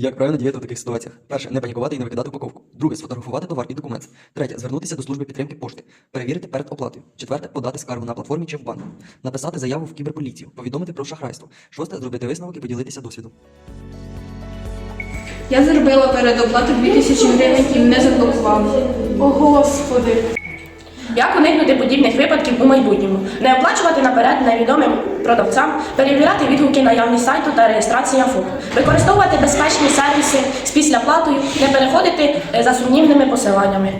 Як правильно діяти в таких ситуаціях? Перше, не панікувати і не викидати упаковку. Друге, сфотографувати товар і документ. Третє, звернутися до служби підтримки пошти. Перевірити перед оплатою. Четверте, подати скаргу на платформі чи в банк. Написати заяву в кіберполіцію, повідомити про шахрайство. Шосте, зробити висновок і поділитися досвідом. Я зробила передоплату 2000 гривень і мене заблокували. О, Господи. Як уникнути подібних випадків у майбутньому? Не оплачувати наперед невідомим продавцям, перевіряти відгуки наявність сайту та реєстрація ФОП, використовувати безпечні з післяплатою, не переходити е, за сумнівними посиланнями.